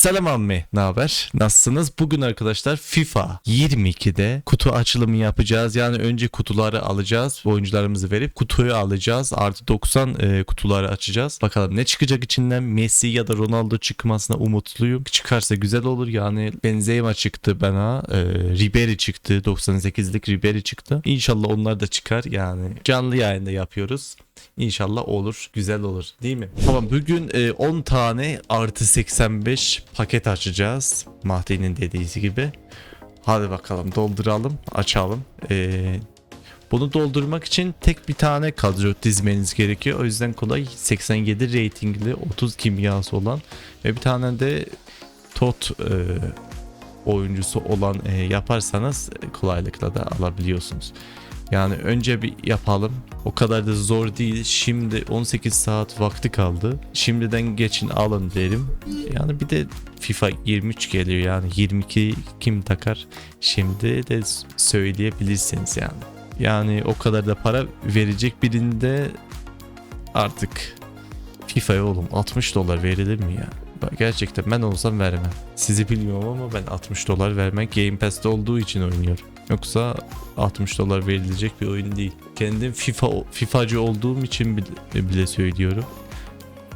Selam ammi. Ne haber? Nasılsınız? Bugün arkadaşlar FIFA 22'de kutu açılımı yapacağız. Yani önce kutuları alacağız. Oyuncularımızı verip kutuyu alacağız. Artı 90 e, kutuları açacağız. Bakalım ne çıkacak içinden? Messi ya da Ronaldo çıkmasına umutluyum. Çıkarsa güzel olur. Yani Benzema çıktı bana. E, Ribery çıktı. 98'lik Ribery çıktı. İnşallah onlar da çıkar. Yani canlı yayında yapıyoruz. İnşallah olur. Güzel olur. Değil mi? Tamam bugün e, 10 tane artı 85 paket açacağız. Mahdi'nin dediği gibi. Hadi bakalım dolduralım. Açalım. E, bunu doldurmak için tek bir tane kadro dizmeniz gerekiyor. O yüzden kolay 87 ratingli 30 kimyası olan ve bir tane de tot e, oyuncusu olan e, yaparsanız e, kolaylıkla da alabiliyorsunuz. Yani önce bir yapalım. O kadar da zor değil. Şimdi 18 saat vakti kaldı. Şimdiden geçin alın derim. Yani bir de FIFA 23 geliyor yani 22 kim takar? Şimdi de söyleyebilirsiniz yani. Yani o kadar da para verecek birinde artık FIFA'ya oğlum 60 dolar verilir mi ya? Gerçekten ben olsam vermem. Sizi bilmiyorum ama ben 60 dolar vermek Game Pass'te olduğu için oynuyorum. Yoksa 60 dolar verilecek bir oyun değil. Kendim FIFA FIFA'cı olduğum için bile, bile söylüyorum.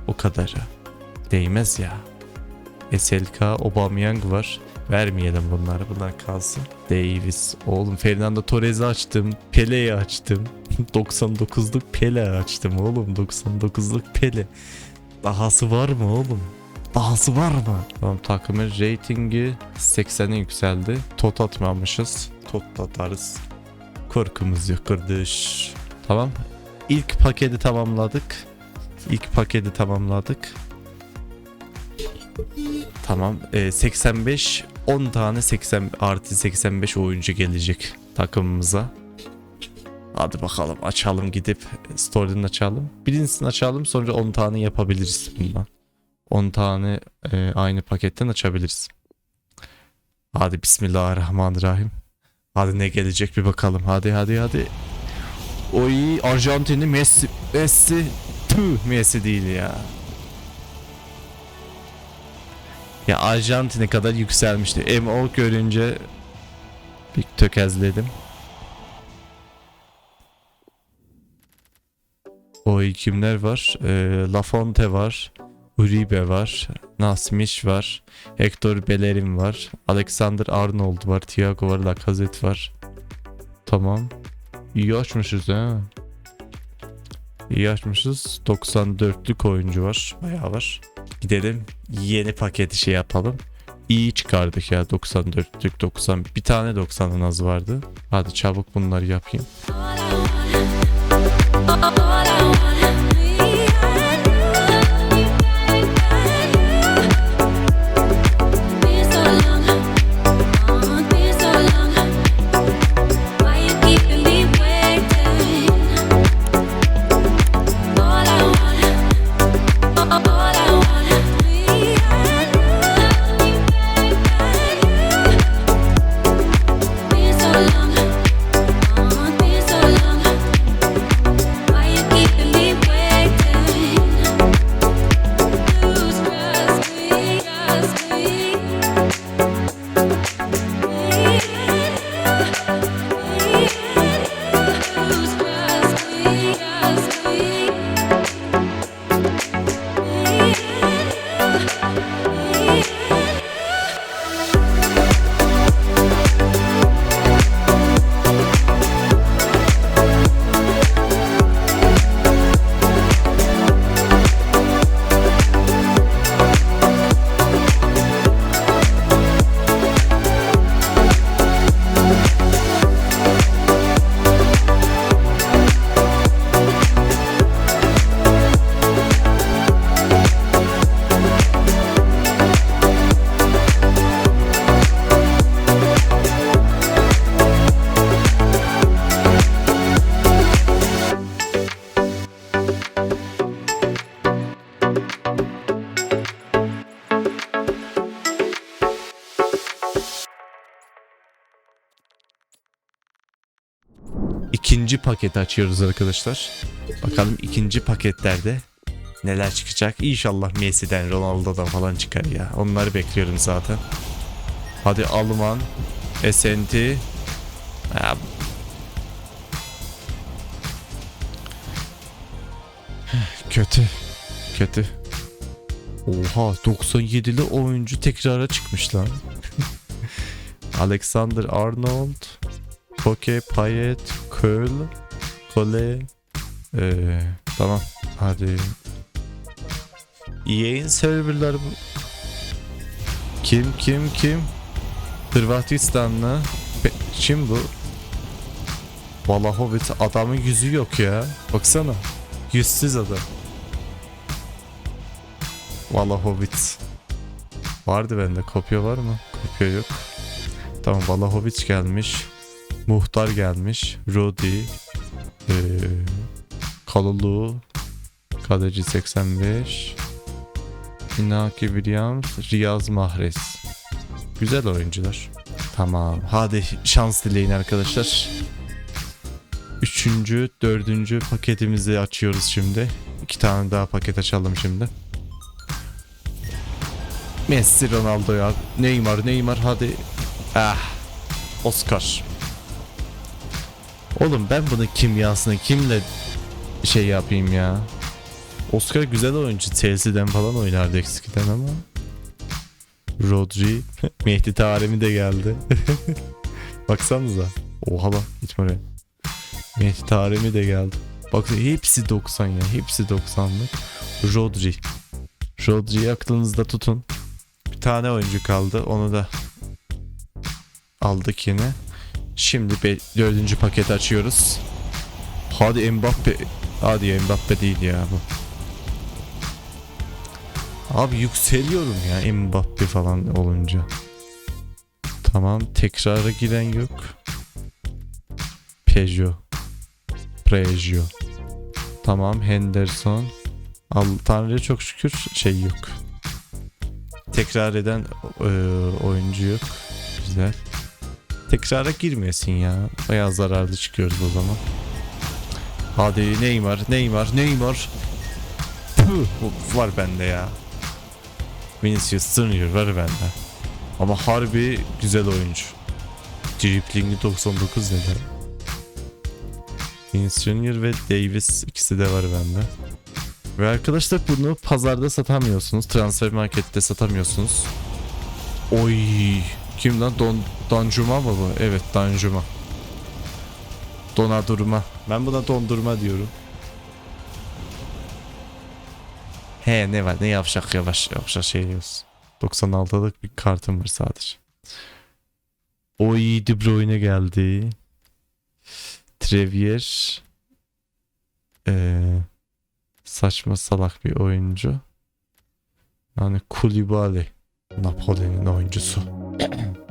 O kadar. Değmez ya. SLK Aubameyang var. Vermeyelim bunları. Bunlar kalsın. Davis. Oğlum Fernando Torres'i açtım. Pele'yi açtım. 99'luk Pele açtım oğlum. 99'luk Pele. Dahası var mı oğlum? Dahası var mı? Tamam takımın ratingi 80'e yükseldi. Tot atmamışız. Tot atarız. Korkumuz yok kardeş. Tamam. İlk paketi tamamladık. İlk paketi tamamladık. Tamam. Ee, 85 10 tane 80 artı 85 oyuncu gelecek takımımıza. Hadi bakalım açalım gidip story'den açalım. Birincisini açalım sonra 10 tane yapabiliriz bundan. 10 tane e, aynı paketten açabiliriz. Hadi bismillahirrahmanirrahim. Hadi ne gelecek bir bakalım. Hadi hadi hadi. Oy Arjantinli Messi. Messi. Tüh Messi değil ya. Ya Arjantin'e kadar yükselmişti. MO görünce bir tökezledim. Oy kimler var? Ee, Lafonte var. Uribe var. Nasmiş var. Hector Bellerin var. Alexander Arnold var. Thiago var. Lacazette var. Tamam. İyi açmışız ha. İyi açmışız. 94'lük oyuncu var. Bayağı var. Gidelim yeni paketi şey yapalım. İyi çıkardık ya 94'lük 90. Bir tane 90'ın az vardı. Hadi çabuk bunları yapayım. İkinci paketi açıyoruz arkadaşlar. Bakalım ikinci paketlerde neler çıkacak. İnşallah Messi'den Ronaldo'dan falan çıkar ya. Onları bekliyorum zaten. Hadi Alman. Esenti. Ya. Kötü. Kötü. Oha 97'li oyuncu tekrara çıkmış lan. Alexander Arnold, Koke, Payet, Köl, Kole. Ee, tamam hadi. EA'in serverları bu. Kim kim kim? Hırvatistanlı. Kim bu? Valahovic adamın yüzü yok ya. Baksana. Yüzsüz adam. Valahovic. Vardı bende. Kopya var mı? Kopya yok. Tamam Valahovic gelmiş. Muhtar gelmiş. Rodi. Ee, Kalulu. Kaleci 85. Inaki Williams. Riyaz Mahrez. Güzel oyuncular. Tamam. Hadi şans dileyin arkadaşlar. Üçüncü, dördüncü paketimizi açıyoruz şimdi. İki tane daha paket açalım şimdi. Messi, Ronaldo ya. Neymar, Neymar hadi. Ah. Oscar. Oğlum ben bunun kimyasını kimle şey yapayım ya. Oscar güzel oyuncu. Chelsea'den falan oynardı eskiden ama. Rodri. Mehdi Taremi de geldi. Baksanıza. Oha bak gitme oraya. Mehdi Taremi de geldi. Bakın hepsi 90 ya. Hepsi 90'lık. Rodri. Rodri'yi aklınızda tutun. Bir tane oyuncu kaldı. Onu da aldık yine. Şimdi be, dördüncü paketi açıyoruz. Hadi Mbappe. Hadi Mbappe değil ya bu. Abi yükseliyorum ya Mbappe falan olunca. Tamam tekrara giren yok. Peugeot. Peugeot. Tamam Henderson. Al Tanrı'ya çok şükür şey yok. Tekrar eden e, oyuncu yok. Güzel. Tekrara girmesin ya. Bayağı zararlı çıkıyoruz o zaman. Hadi Neymar, Neymar, Neymar. Puh, var bende ya. Vinicius Junior var bende. Ama harbi güzel oyuncu. Driblingi 99 dedi. Vinicius Junior ve Davis ikisi de var bende. Ve arkadaşlar bunu pazarda satamıyorsunuz. Transfer markette satamıyorsunuz. Oy kim lan? Don, Danjuma mı bu? Evet Danjuma. Donadurma. Ben buna dondurma diyorum. He ne var ne yavşak yavaş yavşak şey diyoruz. 96'lık bir kartım var sadece. Oy De Bruyne geldi. Trevier. Ee, saçma salak bir oyuncu. Yani Koulibaly. Napoli'nin oyuncusu.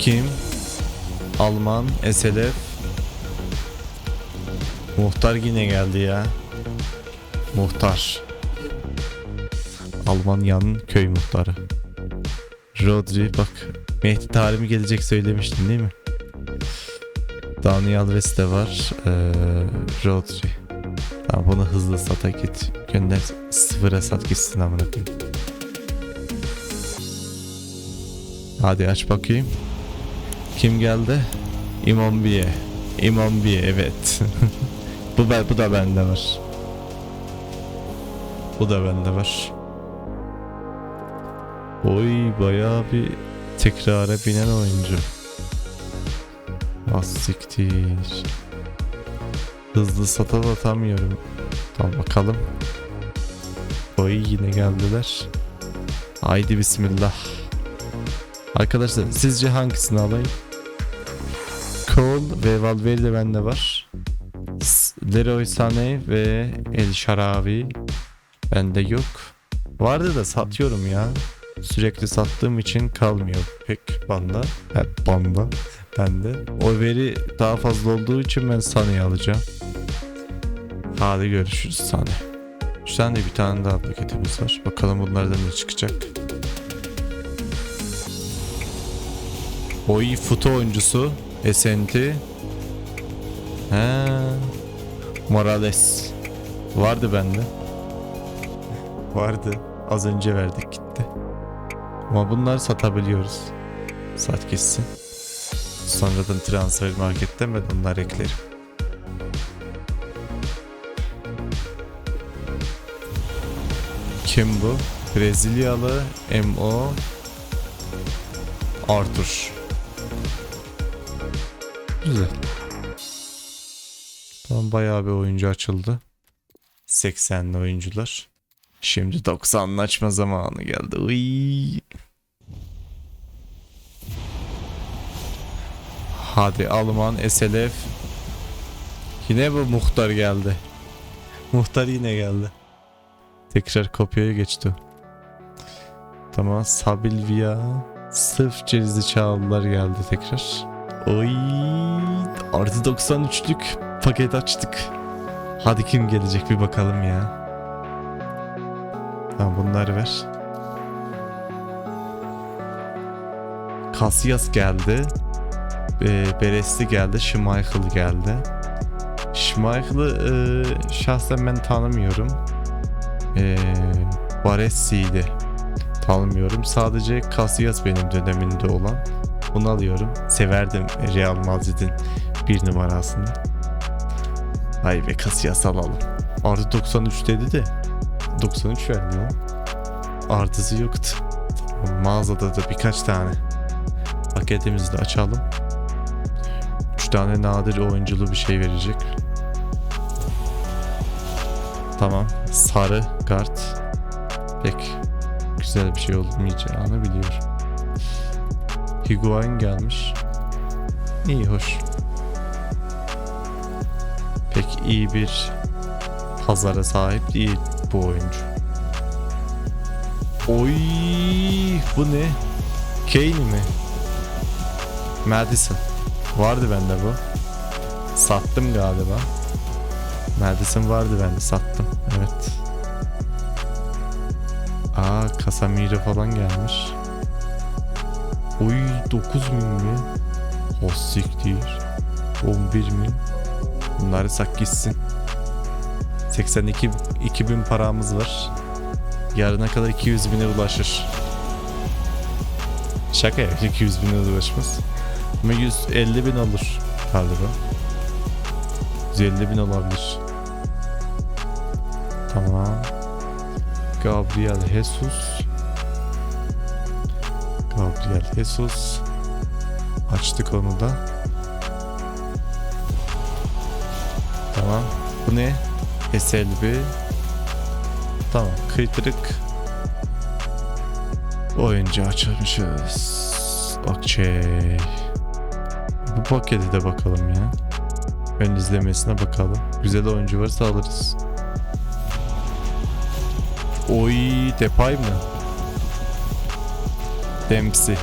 Kim? Alman, SLF. Muhtar yine geldi ya. Muhtar. Almanya'nın köy muhtarı. Rodri bak Mehdi Tarimi gelecek söylemiştin değil mi? Dani Alves de var. Ee, Rodri. Tamam bunu hızlı sata git. Gönder sıfıra sat gitsin amına koyayım. Hadi aç bakayım. Kim geldi? Immobile. Immobile evet. bu ben, bu da bende var. Bu da bende var. Oy bayağı bir tekrara binen oyuncu. Az siktir. Hızlı sata atamıyorum. Tamam bakalım. Oy yine geldiler. Haydi bismillah. Arkadaşlar sizce hangisini alayım? Cole ve Valverde bende var. Leroy Sané ve El Sharawi bende yok. Vardı da satıyorum ya. Sürekli sattığım için kalmıyor pek banda. Hep banda. Bende. O veri daha fazla olduğu için ben Sané'yi alacağım. Hadi görüşürüz Sané. Tane de bir tane daha paketimiz var. Bakalım bunlardan ne çıkacak. Oy futu oyuncusu. Esenti. He. Morales. Vardı bende. Vardı. Az önce verdik gitti. Ama bunları satabiliyoruz. Sat gitsin. Sonradan transfer marketten ben onları eklerim. Kim bu? Brezilyalı MO Arthur. Güzel. Tamam bayağı bir oyuncu açıldı. 80'li oyuncular. Şimdi 90'lı açma zamanı geldi. Uy. Hadi Alman SLF. Yine bu muhtar geldi. Muhtar yine geldi. Tekrar kopyaya geçti. Tamam Sabilvia. Sırf cezli çağlılar geldi tekrar. Oy artı 93'lük paket açtık. Hadi kim gelecek bir bakalım ya. Tamam bunları ver. Casillas geldi. Ee, Beresli geldi. Schmeichel geldi. Schmeichel'ı e, şahsen ben tanımıyorum. Ee, Baresi'ydi. Tanımıyorum. Sadece Casillas benim döneminde olan. Bunu alıyorum. Severdim Real Madrid'in bir numarasını. Ay be Casillas alalım. Artı 93 dedi de 93 verdi lan. Artısı yoktu. Mağazada da birkaç tane paketimizi de açalım. 3 tane nadir oyunculu bir şey verecek. Tamam. Sarı kart. Pek güzel bir şey olmayacağını biliyorum. Higuain gelmiş. İyi hoş. Pek iyi bir pazara sahip değil bu oyuncu. Oy bu ne? Kane mi? Madison. Vardı bende bu. Sattım galiba. Madison vardı bende sattım. Evet. Aa Casemiro falan gelmiş. Oy 9 bin mi? O siktir. 11 mi? Bunları sak gitsin. 82 2000 paramız var. Yarına kadar 200 bine ulaşır. Şaka ya 200 bine ulaşmaz. Ama 150 bin olur galiba. 150 bin olabilir. Tamam. Gabriel Jesus. Gabriel Jesus. Açtık onu da. Tamam. Bu ne? SLB. Tamam. Kıytırık. Oyuncu açmışız. Okey. Bu pakete de bakalım ya. Ön izlemesine bakalım. Güzel oyuncu varsa alırız. Oy Depay mı? Dempsey.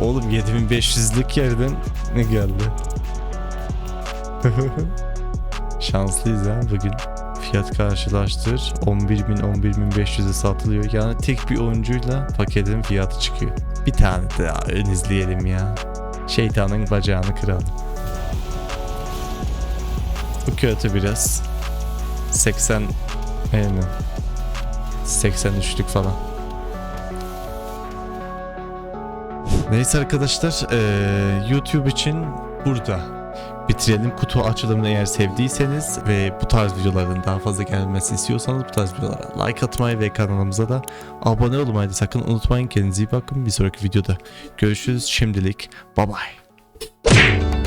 Oğlum 7500'lük yerden ne geldi? Şanslıyız ha bugün. Fiyat karşılaştır. 11.000 11.500'e satılıyor. Yani tek bir oyuncuyla paketin fiyatı çıkıyor. Bir tane daha ön izleyelim ya. Şeytanın bacağını kıralım. Bu kötü biraz. 80 aynen. 83'lük falan. Neyse arkadaşlar eee, YouTube için burada bitirelim. Kutu açılımını eğer sevdiyseniz ve bu tarz videoların daha fazla gelmesini istiyorsanız bu tarz videolara like atmayı ve kanalımıza da abone olmayı da sakın unutmayın. Kendinize iyi bakın. Bir sonraki videoda görüşürüz. Şimdilik bye bye.